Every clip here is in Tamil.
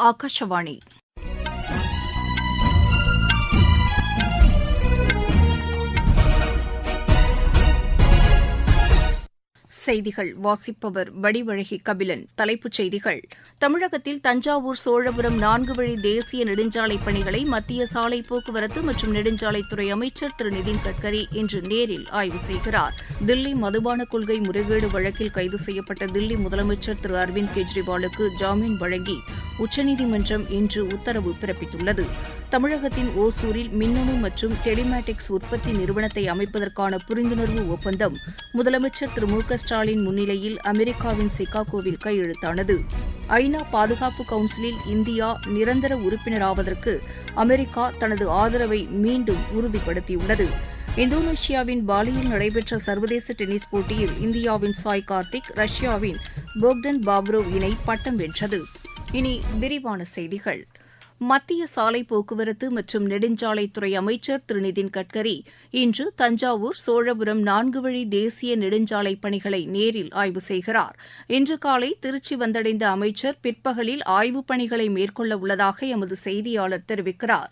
ఆకాశవాణి செய்திகள் வாசிப்பவர் வடிவழகி கபிலன். தலைப்புச் செய்திகள். தமிழகத்தில் தஞ்சாவூர் சோழபுரம் நான்கு வழி தேசிய நெடுஞ்சாலை பணிகளை மத்திய சாலை போக்குவரத்து மற்றும் நெடுஞ்சாலைத்துறை அமைச்சர் திரு நிதின் கட்கரி இன்று நேரில் ஆய்வு செய்கிறார். தில்லி மதுபான கொள்கை முறைகேடு வழக்கில் கைது செய்யப்பட்ட தில்லி முதலமைச்சர் திரு அரவிந்த் கெஜ்ரிவாலுக்கு ஜாமீன் வழங்கி உச்சநீதிமன்றம் இன்று உத்தரவு பிறப்பித்துள்ளது. தமிழகத்தின் ஓசூரில் மின்னணு மற்றும் டெலிமேட்டிக்ஸ் உற்பத்தி நிறுவனத்தை அமைப்பதற்கான புரிந்துணர்வு ஒப்பந்தம் முதலமைச்சர் திரு மு க ஸ்டாலின் முன்னிலையில் அமெரிக்காவின் சிகாகோவில் கையெழுத்தானது. ஐநா பாதுகாப்பு கவுன்சிலில் இந்தியா நிரந்தர உறுப்பினராவதற்கு அமெரிக்கா தனது ஆதரவை மீண்டும் உறுதிப்படுத்தியுள்ளது. இந்தோனேஷியாவின் பாலியில் நடைபெற்ற சர்வதேச டென்னிஸ் போட்டியில் இந்தியாவின் சாய் கார்த்திக் ரஷ்யாவின் போக்டன் பாப்ரோவ் இணை பட்டம் வென்றது. இனி விரிவான செய்திகள். மத்திய சாலை போக்குவரத்து மற்றும் நெடுஞ்சாலைத்துறை அமைச்சர் திரு நிதின் கட்கரி இன்று தஞ்சாவூர் சோழபுரம் நான்கு வழி தேசிய நெடுஞ்சாலை பணிகளை நேரில் ஆய்வு செய்கிறார். இன்று காலை திருச்சி வந்தடைந்த அமைச்சர் பிற்பகலில் ஆய்வுப் பணிகளை மேற்கொள்ள உள்ளதாக எமது செய்தியாளர் தெரிவிக்கிறார்.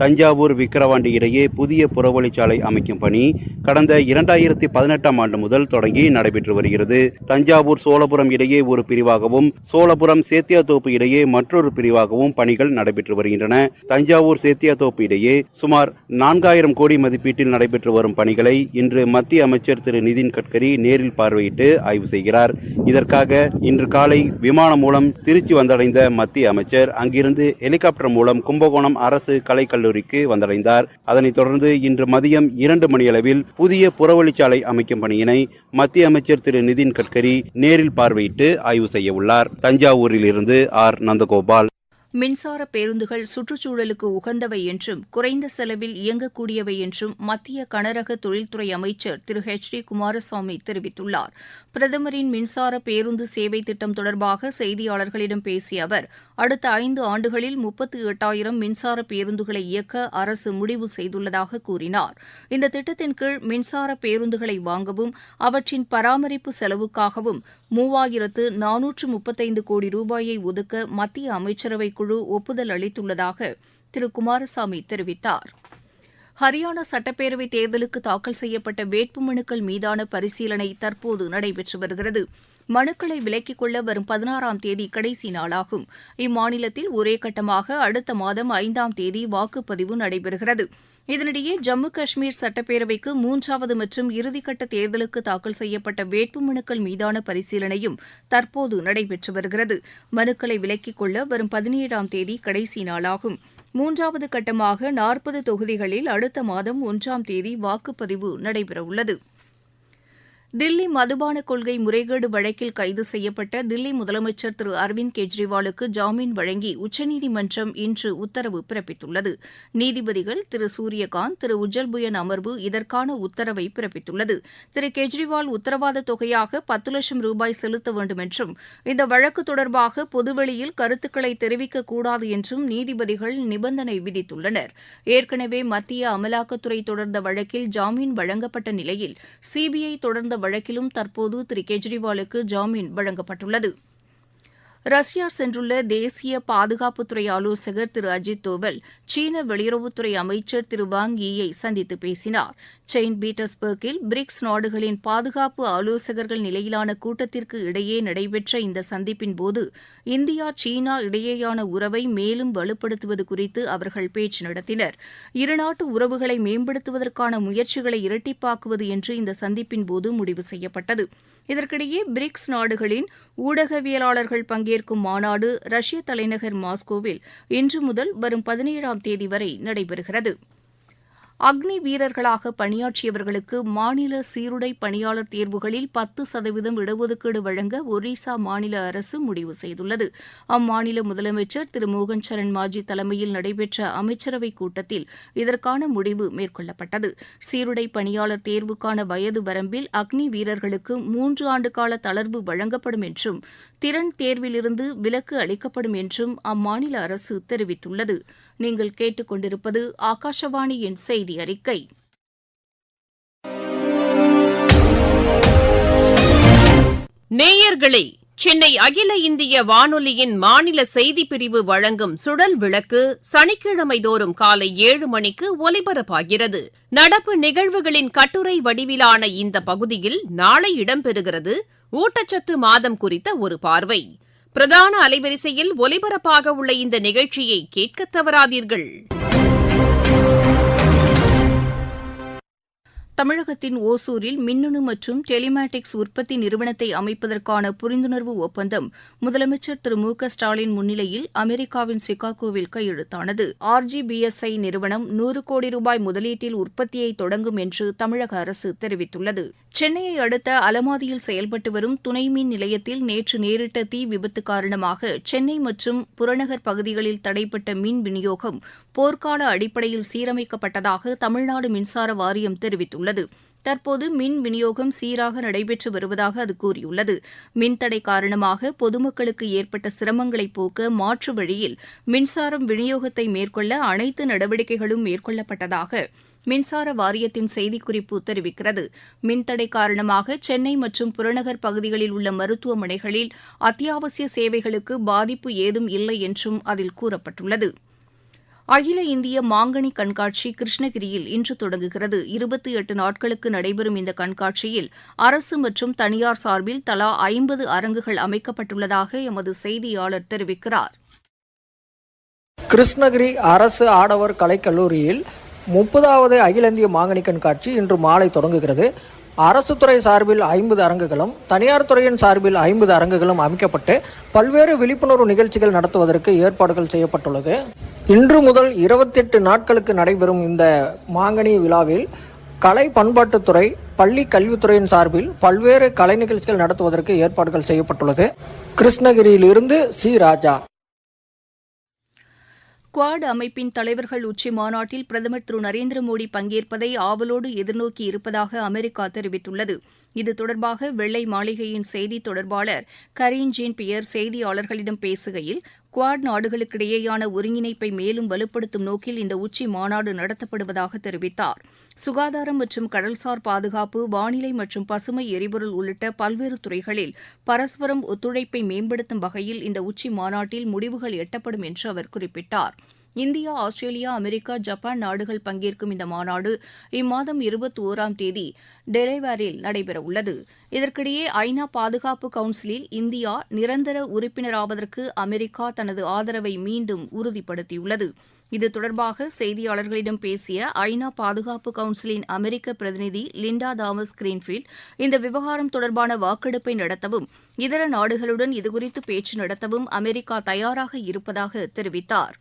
தஞ்சாவூர் விக்கிரவாண்டி இடையே புதிய புறவழிச்சாலை அமைக்கும் பணி கடந்த இரண்டாயிரத்தி பதினெட்டாம் ஆண்டு முதல் தொடங்கி நடைபெற்று வருகிறது. தஞ்சாவூர் சோழபுரம் இடையே ஒரு பிரிவாகவும் சோழபுரம் சேத்தியாத்தோப்பு இடையே மற்றொரு பிரிவாகவும் பணிகள் நடைபெற்று வருகின்றன. தஞ்சாவூர் சேத்தியாத்தோப்பு இடையே சுமார் நான்காயிரம் கோடி மதிப்பீட்டில் நடைபெற்று வரும் பணிகளை இன்று மத்திய அமைச்சர் திரு நிதின் கட்கரி நேரில் பார்வையிட்டு ஆய்வு செய்கிறார். இதற்காக இன்று காலை விமானம் மூலம் திருச்சி வந்தடைந்த மத்திய அமைச்சர் அங்கிருந்து ஹெலிகாப்டர் மூலம் கும்பகோணம் அரசு கலைக்கல்லூரி கல்லூரிக்கு வந்தடைந்தார். அதனைத் தொடர்ந்து இன்று மதியம் இரண்டு மணியளவில் புதிய புறவழிச்சாலை அமைக்கும் பணியினை மத்திய அமைச்சர் திரு நிதின் கட்கரி நேரில் பார்வையிட்டு ஆய்வு செய்ய உள்ளார். தஞ்சாவூரில் இருந்து ஆர். நந்தகோபால். மின்சார பேருந்துகள் சுற்றுச்சூழலுக்கு உகந்தவை என்றும் குறைந்த செலவில் இயங்கக்கூடியவை என்றும் மத்திய கனரக தொழில்துறை அமைச்சர் திரு. H D. குமாரசாமி தெரிவித்துள்ளார். பிரதமரின் மின்சார பேருந்து சேவை திட்டம் தொடர்பாக செய்தியாளர்களிடம் பேசிய அவர் அடுத்த ஐந்து ஆண்டுகளில் முப்பத்து எட்டாயிரம் மின்சார பேருந்துகளை இயக்க அரசு முடிவு செய்துள்ளதாக கூறினார். இந்த திட்டத்தின் கீழ் மின்சார பேருந்துகளை வாங்கவும் அவற்றின் பராமரிப்பு செலவுக்காகவும் மூவாயிரத்து நானூற்று முப்பத்தைந்து கோடி ரூபாயை ஒதுக்க மத்திய அமைச்சரவை குழு ஒப்புதல் அளித்துள்ளதாக திரு குமாரசாமி தெரிவித்தார். ஹரியானா சட்டப்பேரவைத் தேர்தலுக்கு தாக்கல் செய்யப்பட்ட வேட்புமனுக்கள் மீதான பரிசீலனை தற்போது நடைபெற்று வருகிறது. மனுக்களை விலக்கிக் கொள்ள வரும் பதினாறாம் தேதி கடைசி நாளாகும். இம்மாநிலத்தில் ஒரே கட்டமாக அடுத்த மாதம் ஐந்தாம் தேதி வாக்குப்பதிவு நடைபெறுகிறது. இதனிடையே ஜம்மு காஷ்மீர் சட்டப்பேரவைக்கு மூன்றாவது மற்றும் இறுதிக்கட்ட தேர்தலுக்கு தாக்கல் செய்யப்பட்ட வேட்புமனுக்கள் மீதான பரிசீலனையும் தற்போது நடைபெற்று வருகிறது. மனுக்களை விலக்கிக் கொள்ள வரும் பதினேழாம் தேதி கடைசி நாளாகும். மூன்றாவது கட்டமாக நாற்பது தொகுதிகளில் அடுத்த மாதம் ஒன்றாம் தேதி வாக்குப்பதிவு நடைபெறவுள்ளது. தில்லி மதுபான கொள்கை முறைகேடு வழக்கில் கைது செய்யப்பட்ட தில்லி முதலமைச்சர் திரு அரவிந்த் கெஜ்ரிவாலுக்கு ஜாமீன் வழங்கி உச்சநீதிமன்றம் இன்று உத்தரவு பிறப்பித்துள்ளது. நீதிபதிகள் திரு சூரியகாந்த் திரு உஜ்ஜல் புயன் அமர்வு இதற்கான உத்தரவை பிறப்பித்துள்ளது. திரு கெஜ்ரிவால் உத்தரவாத தொகையாக பத்து லட்சம் ரூபாய் செலுத்த வேண்டும் என்றும் இந்த வழக்கு தொடர்பாக பொதுவெளியில் கருத்துக்களை தெரிவிக்கக்கூடாது என்றும் நீதிபதிகள் நிபந்தனை விதித்துள்ளனர். ஏற்கனவே மத்திய அமலாக்கத்துறை தொடர்ந்த வழக்கில் ஜாமீன் வழங்கப்பட்ட நிலையில் சிபிஐ தொடர்ந்த வழக்கிலும் தற்போது திரு கெஜ்ரிவாலுக்கு ஜாமீன் வழங்கப்பட்டுள்ளது. ரஷ்யா சென்றுள்ள தேசிய பாதுகாப்புத்துறை ஆலோசகர் திரு அஜித் தோவல் சீன வெளியுறவுத்துறை அமைச்சர் திரு வாங் ஈயை சந்தித்து பேசினார். செயின்ட் பீட்டர்ஸ்பர்க்கில் பிரிக்ஸ் நாடுகளின் பாதுகாப்பு ஆலோசகர்கள் நிலையிலான கூட்டத்திற்கு இடையே நடைபெற்ற இந்த சந்திப்பின் போது இந்தியா சீனா இடையேயான உறவை மேலும் வலுப்படுத்துவது குறித்து அவர்கள் பேச்சு நடத்தினர். இருநாட்டு உறவுகளை மேம்படுத்துவதற்கான முயற்சிகளை இரட்டிப்பாக்குவது என்று இந்த சந்திப்பின் போது முடிவு செய்யப்பட்டது. இதற்கிடையே பிரிக்ஸ் நாடுகளின் ஊடகவியலாளர்கள் பங்கேற்கும் மாநாடு ரஷ்ய தலைநகர் மாஸ்கோவில் இன்று முதல் வரும் பதினேழாம் தேதி வரை நடைபெறுகிறது. அக்னி வீரர்களாக பணியாற்றியவர்களுக்கு மாநில சீருடை பணியாளர் தேர்வுகளில் பத்து சதவீதம் இடஒதுக்கீடு வழங்க ஒரிசா மாநில அரசு முடிவு செய்துள்ளது. அம்மாநில முதலமைச்சர் திரு. மோகன் சரண் மாஜி தலைமையில் நடைபெற்ற அமைச்சரவைக் கூட்டத்தில் இதற்கான முடிவு மேற்கொள்ளப்பட்டது. சீருடை பணியாளர் தேர்வுக்கான வயது வரம்பில் அக்னி வீரர்களுக்கு மூன்று ஆண்டுகால தளர்வு வழங்கப்படும் என்றும் திறன் தேர்விலிருந்து விலக்கு அளிக்கப்படும் என்றும் அம்மாநில அரசு தெரிவித்துள்ளது. நீங்கள் கேட்டுக்கொண்டிருப்பது ஆகாஷவாணியின் செய்தி அறிக்கை நேயர்களே சென்னை அகில இந்திய வானொலியின் மாநில செய்திப் பிரிவு வழங்கும் சுடல் விளக்கு சனிக்கிழமை தோறும் காலை ஏழு மணிக்கு ஒலிபரப்பாகிறது. நடப்பு நிகழ்வுகளின் கட்டுரை வடிவிலான இந்த பகுதியில் நாளை இடம்பெறுகிறது. ஊட்டச்சத்து மாதம் குறித்த ஒரு பார்வை. பிரதான அலைவரிசையில் ஒலிபரப்பாக உள்ள இந்த நிகழ்ச்சியை கேட்கத் தவறாதீர்கள். தமிழகத்தின் ஓசூரில் மின்னணு மற்றும் டெலிமேட்டிக்ஸ் உற்பத்தி நிறுவனத்தை அமைப்பதற்கான புரிந்துணர்வு ஒப்பந்தம் முதலமைச்சர் திரு மு க ஸ்டாலின் முன்னிலையில் அமெரிக்காவின் சிகாகோவில் கையெழுத்தானது. ஆர்ஜிபிஎஸ்ஐ நிறுவனம் நூறு கோடி ரூபாய் முதலீட்டில் உற்பத்தியை தொடங்கும் என்று தமிழக அரசு தெரிவித்துள்ளது. சென்னையை அடுத்த அலமாதியில் செயல்பட்டு வரும் துணை மின் நிலையத்தில் நேற்று நேரிட்ட தீ விபத்து காரணமாக சென்னை மற்றும் புறநகர் பகுதிகளில் தடைப்பட்ட மின் விநியோகம் போர்க்கால அடிப்படையில் சீரமைக்கப்பட்டதாக தமிழ்நாடு மின்சார வாரியம் தெரிவித்துள்ளது. தற்போது மின் விநியோகம் சீராக நடைபெற்று வருவதாக அது கூறியுள்ளது. மின்தடை காரணமாக பொதுமக்களுக்கு ஏற்பட்ட சிரமங்களை போக்க மாற்று வழியில் மின்சாரம் விநியோகத்தை மேற்கொள்ள அனைத்து நடவடிக்கைகளும் மேற்கொள்ளப்பட்டதாக மின்சார வாரியத்தின் செய்திக்குறிப்பு தெரிவிக்கிறது. மின்தடை காரணமாக சென்னை மற்றும் புறநகர் பகுதிகளில் உள்ள மருத்துவமனைகளில் அத்தியாவசிய சேவைகளுக்கு பாதிப்பு ஏதும் இல்லை என்றும் அதில் கூறப்பட்டுள்ளது. அகில இந்திய மாங்கனி கண்காட்சி கிருஷ்ணகிரியில் இன்று தொடங்குகிறது. இருபத்தி எட்டு நாட்களுக்கு நடைபெறும் இந்த கண்காட்சியில் அரசு மற்றும் தனியார் சார்பில் தலா ஐம்பது அரங்குகள் அமைக்கப்பட்டுள்ளதாக எமது செய்தியாளர் தெரிவிக்கிறார். கிருஷ்ணகிரி அரசு ஆடவர் கலைக்கல்லூரியில் முப்பதாவது அகில இந்திய மாங்கனி கண்காட்சி இன்று மாலை தொடங்குகிறது. அரசு துறை சார்பில் ஐம்பது அரங்குகளும் தனியார் துறையின் சார்பில் ஐம்பது அரங்குகளும் அமைக்கப்பட்டு பல்வேறு விழிப்புணர்வு நிகழ்ச்சிகள் நடத்துவதற்கு ஏற்பாடுகள் செய்யப்பட்டுள்ளது. இன்று முதல் இருபத்தெட்டு நாட்களுக்கு நடைபெறும் இந்த மாங்கனி விழாவில் கலை பண்பாட்டுத்துறை பள்ளி கல்வித்துறையின் சார்பில் பல்வேறு கலை நிகழ்ச்சிகள் நடத்துவதற்கு ஏற்பாடுகள் செய்யப்பட்டுள்ளது. கிருஷ்ணகிரியிலிருந்து சி. ராஜா. குவாட் அமைப்பின் தலைவர்கள் உச்சி மாநாட்டில் பிரதமர் திரு நரேந்திர மோடி பங்கேற்பதை ஆவலோடு எதிர்நோக்கி இருப்பதாக அமெரிக்கா தெரிவித்துள்ளது. இது தொடர்பாக வெள்ளை மாளிகையின் செய்தி தொடர்பாளர் கரீன் ஜீன் பியர் செய்தியாளர்களிடம் பேசுகையில் குவாட் நாடுகளுக்கிடையேயான ஒருங்கிணைப்பை மேலும் வலுப்படுத்தும் நோக்கில் இந்த உச்சி மாநாடு நடத்தப்படுவதாக தெரிவித்தார். சுகாதாரம் மற்றும் கடல்சார் பாதுகாப்பு வானிலை மற்றும் பசுமை எரிபொருள் உள்ளிட்ட பல்வேறு துறைகளில் பரஸ்பரம் ஒத்துழைப்பை மேம்படுத்தும் வகையில் இந்த உச்சி மாநாட்டில் முடிவுகள் எட்டப்படும் என்று அவர் குறிப்பிட்டார். இந்தியா ஆஸ்திரேலியா அமெரிக்கா ஜப்பான் நாடுகள் பங்கேற்கும் இந்த மாநாடு இம்மாதம் இருபத்தி ஓராம் தேதி டெலேவேரில் நடைபெறவுள்ளது. இதற்கிடையே ஐநா பாதுகாப்பு கவுன்சிலில் இந்தியா நிரந்தர உறுப்பினராவதற்கு அமெரிக்கா தனது ஆதரவை மீண்டும் உறுதிப்படுத்தியுள்ளது. இது தொடர்பாக செய்தியாளர்களிடம் பேசிய ஐநா பாதுகாப்பு கவுன்சிலின் அமெரிக்க பிரதிநிதி லிண்டா தாமஸ் கிரீன்ஃபீல்ட் இந்த விவகாரம் தொடர்பான வாக்கெடுப்பை நடத்தவும் இதர நாடுகளுடன் இதுகுறித்து பேச்சு நடத்தவும் அமெரிக்கா தயாராக இருப்பதாக தெரிவித்தார்.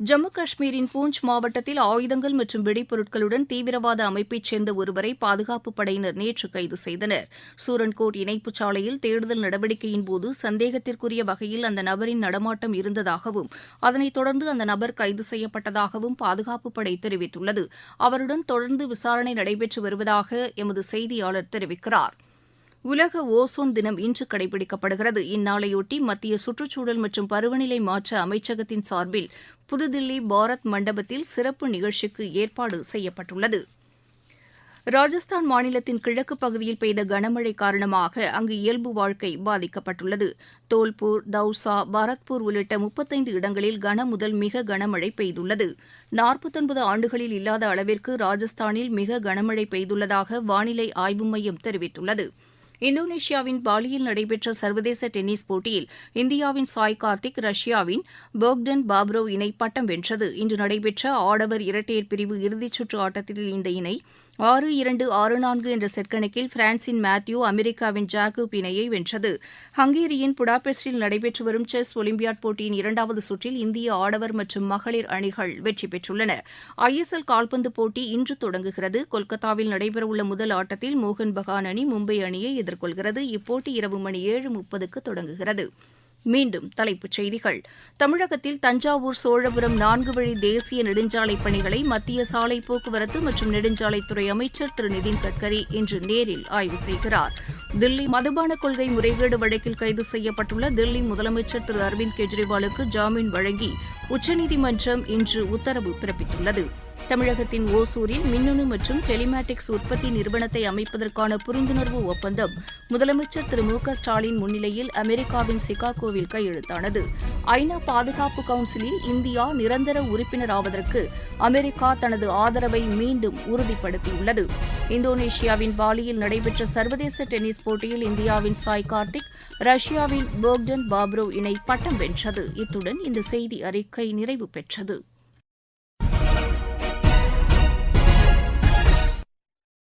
ஜம்மு காஷ்மீரின் பூஞ்ச் மாவட்டத்தில் ஆயுதங்கள் மற்றும் வெடிப்பொருட்களுடன் தீவிரவாத அமைப்பைச் சேர்ந்த ஒருவரை பாதுகாப்பு படையினர் நேற்று கைது செய்தனர். சூரன்கோட் இணைப்புச் சாலையில் தேடுதல் நடவடிக்கையின் போது சந்தேகத்திற்குரிய வகையில் அந்த நபரின் நடமாட்டம் இருந்ததாகவும் அதனைத் தொடர்ந்து அந்த நபர் கைது செய்யப்பட்டதாகவும் பாதுகாப்பு படை தெரிவித்துள்ளது. அவருடன் தொடர்ந்து விசாரணை நடைபெற்று வருவதாக எமது செய்தியாளர் தெரிவிக்கிறார். உலக ஓசோன் தினம் இன்று கடைபிடிக்கப்படுகிறது. இந்நாளையொட்டி மத்திய சுற்றுச்சூழல் மற்றும் பருவநிலை மாற்ற அமைச்சகத்தின் சார்பில் புதுதில்லி பாரத் மண்டபத்தில் சிறப்பு நிகழ்ச்சிக்கு ஏற்பாடு செய்யப்பட்டுள்ளது. ராஜஸ்தான் மாநிலத்தின் கிழக்கு பகுதியில் பெய்த கனமழை காரணமாக அங்கு இயல்பு வாழ்க்கை பாதிக்கப்பட்டுள்ளது. தோல்பூர் தௌசா பரத்பூர் உள்ளிட்ட முப்பத்தைந்து இடங்களில் கன முதல் மிக கனமழை பெய்துள்ளது. நாற்பத்தொன்பது ஆண்டுகளில் இல்லாத அளவிற்கு ராஜஸ்தானில் மிக கனமழை பெய்துள்ளதாக வானிலை ஆய்வு மையம் தெரிவித்துள்ளது. இந்தோனேஷியாவின் பாலியில் நடைபெற்ற சர்வதேச டென்னிஸ் போட்டியில் இந்தியாவின் சாய் கார்த்திக் ரஷ்யாவின் போக்டன் பாப்ரோவ் இணை பட்டம் வென்றது. இன்று நடைபெற்ற ஆடவர் இரட்டையர் பிரிவு இறுதிச் சுற்று ஆட்டத்தில் இந்த இணை ஆறு இரண்டு ஆறு நான்கு என்ற செட் கணக்கில் பிரான்சின் மேத்யூ அமெரிக்காவின் ஜாக்கூப் இணையை வென்றது. ஹங்கேரியின் புடாபெஸ்டில் நடைபெற்று வரும் செஸ் ஒலிம்பியாட் போட்டியின் இரண்டாவது சுற்றில் இந்திய ஆடவர் மற்றும் மகளிர் அணிகள் வெற்றி பெற்றுள்ளன. ஐஎஸ்எல் கால்பந்து போட்டி இன்று தொடங்குகிறது. கொல்கத்தாவில் நடைபெறவுள்ள முதல் ஆட்டத்தில் மோகன் பகான் அணி மும்பை அணியை எதிர்கொள்கிறது. இப்போட்டி இரவு மணி ஏழு முப்பதுக்கு தொடங்குகிறது. மீண்டும் தலைப்புச் செய்திகள். தமிழகத்தில் தஞ்சாவூர் சோழபுரம் நான்கு வழி தேசிய நெடுஞ்சாலை பணிகளை மத்திய சாலை போக்குவரத்து மற்றும் நெடுஞ்சாலைத்துறை அமைச்சர் திரு நிதின் கட்கரி இன்று நேரில் ஆய்வு செய்கிறார். தில்லி மதுபான கொள்கை முறைகேடு வழக்கில் கைது செய்யப்பட்டுள்ள தில்லி முதலமைச்சர் திரு அரவிந்த் கெஜ்ரிவாலுக்கு ஜாமீன் வழங்கி உச்சநீதிமன்றம் இன்று உத்தரவு பிறப்பித்துள்ளது. தமிழகத்தின் ஓசூரில் மின்னணு மற்றும் டெலிமேட்டிக்ஸ் உற்பத்தி நிறுவனத்தை அமைப்பதற்கான புரிந்துணர்வு ஒப்பந்தம் முதலமைச்சர் திரு மு க ஸ்டாலின் முன்னிலையில் அமெரிக்காவின் சிகாகோவில் கையெழுத்தானது. ஐநா பாதுகாப்பு கவுன்சிலில் இந்தியா நிரந்தர உறுப்பினராவதற்கு அமெரிக்கா தனது ஆதரவை மீண்டும் உறுதிப்படுத்தியுள்ளது. இந்தோனேஷியாவின் பாலியில் நடைபெற்ற சர்வதேச டென்னிஸ் போட்டியில் இந்தியாவின் சாய் கார்த்திக் ரஷ்யாவின் போக்டன் பாப்ரோ இணை பட்டம் வென்றது. இத்துடன் இந்த செய்தி அறிக்கை நிறைவு பெற்றது.